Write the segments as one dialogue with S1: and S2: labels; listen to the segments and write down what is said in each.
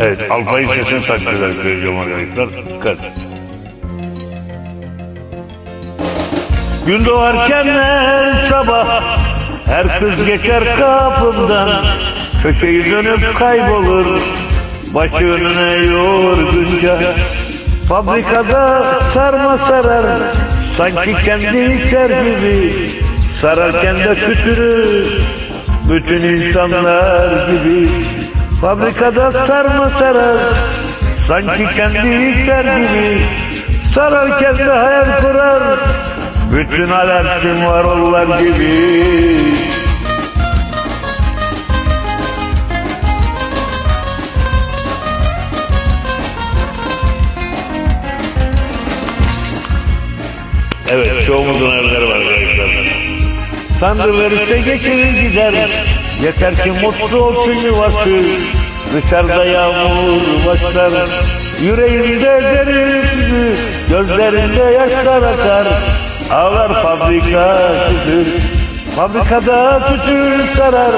S1: Evet, alfayı sesini takdir edeceğim arkadaşlar. Dikkat. Gün doğarken her sabah her kız geçer kapımdan Köşeyi dönüp kaybolur başı önüne yorgunca Fabrikada sarma sarar sanki kendi içer gibi Sararken de sütünü bütün insanlar gibi Fabrikada sarma sarar. Sanki kendi içer gibi Sararken de hayal kurar. Bütün alemsin var onlar gibi. Evet çoğumuzun evleri var arkadaşlar. Tanrı verirse geçirir gider. Yeter ki mutlu olsun yuvası. Dışarıda yağmur başlar. Yüreğinde derin üzü, gözlerinde yaşlar akar. Ağlar fabrika sütür. Fabrikada sütür sarar.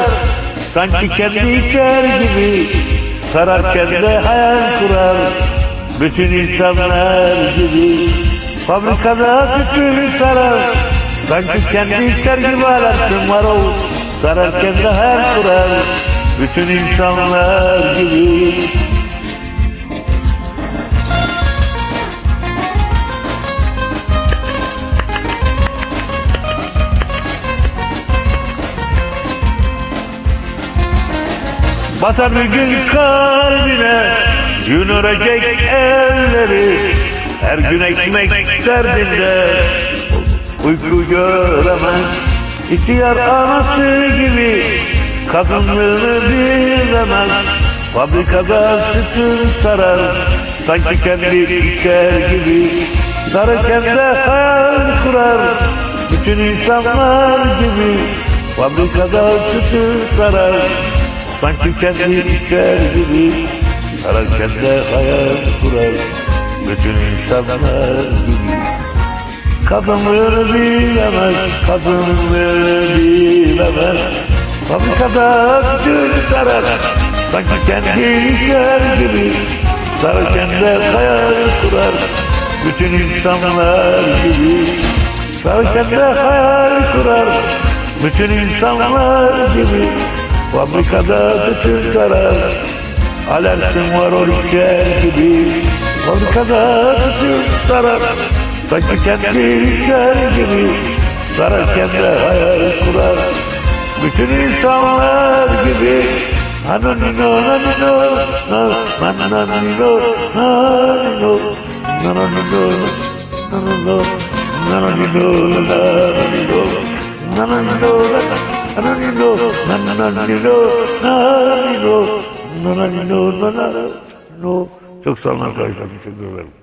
S1: Sanki kendi içer gibi. Sararken de hayal kurar. Bütün insanlar gibi. Fabrikada tütün sarar Sanki kendi ister gibi ararsın var ol. Sararken de her kurar Bütün insanlar gibi. Batar bir gün kalbine Gün örecek elleri. Her gün ekmek derdinde. Uyku göremez. İhtiyar anası gibi Kadınlığını bilemez. Fabrikada sütün sarar Sanki kendi içer gibi. Sararken de hayal kurar Bütün insanlar gibi. Fabrikada sütün sarar Sanki kendi içer gibi. Sararken de hayal kurar Bütün insanlar gibi Kadınlığını bilemez Kadınlığını bilemez. Fabrikada tüm sarar Sanki kendi içer gibi. Sararken de hayal kurar Bütün insanlar gibi. Sararken de hayal kurar Bütün insanlar gibi. Fabrikada bütün karar Alersin var o gibi. Fabrikada bütün sarar Saçarken rüzgar gibi Sararken de hayal kurar Bütün insanlar gibi Nananino nanino Nananino nanino Nananino nanino Nananino nanino Nananino nanino Nananino nanino Nananino nanino Çok sağ olun arkadaşlar. Teşekkür ederim.